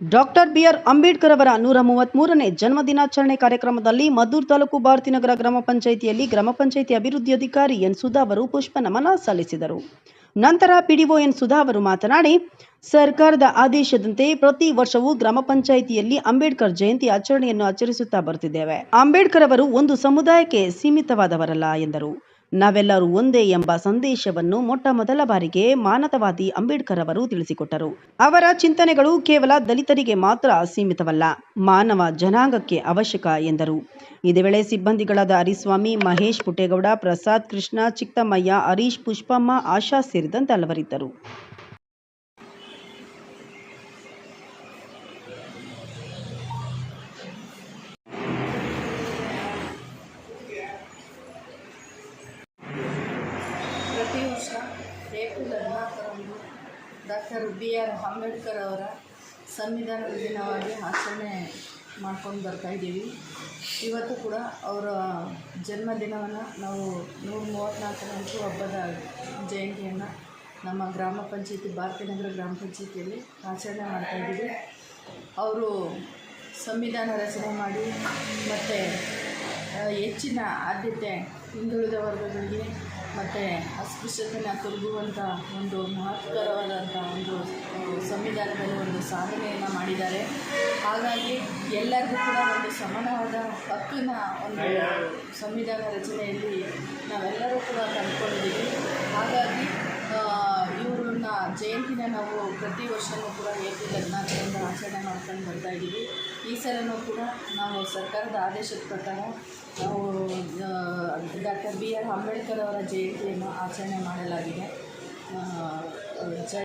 Doctor B R Ambedkar ಅವರ ನೂರ ಮೂವತ್ತ್ಮೂರನೇ ಜನ್ಮ ದಿನಾಚರಣೆ ಕಾರ್ಯಕ್ರಮದಲ್ಲಿ ಮದ್ದೂರು ತಾಲೂಕು ಭಾರತೀನಗರ ಗ್ರಾಮ ಪಂಚಾಯಿತಿಯಲ್ಲಿ ಗ್ರಾಮ ಪಂಚಾಯಿತಿ ಅಭಿವೃದ್ಧಿ ಅಧಿಕಾರಿ ಎನ್ ಸುಧಾ ಅವರು ಪುಷ್ಪ ನಮನ ಸಲ್ಲಿಸಿದರು. ನಂತರ ಪಿಡಿಒ ಎನ್ ಸುಧಾ ಅವರು ಮಾತನಾಡಿ, ಸರ್ಕಾರದ ಆದೇಶದಂತೆ ಪ್ರತಿ ವರ್ಷವೂ ಗ್ರಾಮ ಪಂಚಾಯಿತಿಯಲ್ಲಿ ಅಂಬೇಡ್ಕರ್ ಜಯಂತಿ ಆಚರಣೆಯನ್ನು ಆಚರಿಸುತ್ತಾ ಬರುತ್ತಿದ್ದೇವೆ ಅಂಬೇಡ್ಕರ್ ಅವರು ಒಂದು ಸಮುದಾಯಕ್ಕೆ ಸೀಮಿತವಾದವರಲ್ಲ ಎಂದರು. ನಾವೆಲ್ಲರೂ ಒಂದೇ ಎಂಬ ಸಂದೇಶವನ್ನು ಮೊಟ್ಟ ಮೊದಲ ಬಾರಿಗೆ ಮಾನವವಾದಿ ಅಂಬೇಡ್ಕರ್ ಅವರು ತಿಳಿಸಿಕೊಟ್ಟರು. ಅವರ ಚಿಂತನೆಗಳು ಕೇವಲ ದಲಿತರಿಗೆ ಮಾತ್ರ ಸೀಮಿತವಲ್ಲ, ಮಾನವ ಜನಾಂಗಕ್ಕೆ ಅವಶ್ಯಕ ಎಂದರು. ಇದೇ ವೇಳೆ ಸಿಬ್ಬಂದಿಗಳಾದ ಹರಿಸ್ವಾಮಿ, ಮಹೇಶ್ ಪುಟ್ಟೇಗೌಡ, ಪ್ರಸಾದ್ ಕೃಷ್ಣ, ಚಿಕ್ಕಮ್ಮಯ್ಯ, ಹರೀಶ್ ಪುಷ್ಪಮ್ಮ, ಆಶಾ ಸೇರಿದಂತೆ ಹಲವರಿದ್ದರು. ಏಪ್ರಿಲ್ ಹದಿನಾಲ್ಕರಂದು ಡಾಕ್ಟರ್ ಬಿ ಆರ್ ಅಂಬೇಡ್ಕರ್ ಅವರ ಸಂವಿಧಾನದ ದಿನವಾಗಿ ಆಚರಣೆ ಮಾಡ್ಕೊಂಡು ಬರ್ತಾಯಿದ್ದೀವಿ ಇವತ್ತು ಕೂಡ ಅವರ ಜನ್ಮದಿನವನ್ನು ನಾವು ನೂರ ಮೂವತ್ತ್ನಾಲ್ಕರಂದು ಹಬ್ಬದ ಜಯಂತಿಯನ್ನು ನಮ್ಮ ಗ್ರಾಮ ಪಂಚಾಯತಿ ಭಾರತೀನಗರ ಗ್ರಾಮ ಪಂಚಾಯತಿಯಲ್ಲಿ ಆಚರಣೆ ಮಾಡ್ತಾಯಿದ್ದೀವಿ ಅವರು ಸಂವಿಧಾನ ರಚನೆ ಮಾಡಿ ಮತ್ತು ಹೆಚ್ಚಿನ ಆದ್ಯತೆ ಹಿಂದುಳಿದ ವರ್ಗಗಳಿಗೆ ಮತ್ತು ಅಸ್ಪೃಶ್ಯತೆಯನ್ನು ತೊಲಗುವಂಥ ಒಂದು ಮಹತ್ಕರವಾದಂಥ ಒಂದು ಸಂವಿಧಾನದಲ್ಲಿ ಒಂದು ಸಾಧನೆಯನ್ನು ಮಾಡಿದ್ದಾರೆ. ಹಾಗಾಗಿ ಎಲ್ಲರಿಗೂ ಕೂಡ ಒಂದು ಸಮಾನವಾದ ಹಕ್ಕಿನ ಒಂದು ಸಂವಿಧಾನ ರಚನೆಯಲ್ಲಿ ನಾವೆಲ್ಲರೂ ಕೂಡ ಕಂಡುಕೊಂಡಿದ್ದೀವಿ. ಹಾಗಾಗಿ ಇವ್ರನ್ನ ಜಯಂತಿನ ನಾವು ಪ್ರತಿ ವರ್ಷವೂ ಕೂಡ ಏಪ್ರಿಲ್ ಹದಿನಾಲ್ಕರಿಂದ ಆಚರಣೆ ಮಾಡ್ಕೊಂಡು ಬರ್ತಾ ಇದ್ದೀವಿ. ಈ ಸಲನೂ ಕೂಡ ನಾವು ಸರ್ಕಾರದ ಆದೇಶದ ಪ್ರಕಾರ ನಾವು ಡಾಕ್ಟರ್ ಬಿ ಆರ್ ಅಂಬೇಡ್ಕರ್ ಅವರ ಜಯಂತಿಯನ್ನು ಆಚರಣೆ ಮಾಡಲಾಗಿದೆ. ಜೈ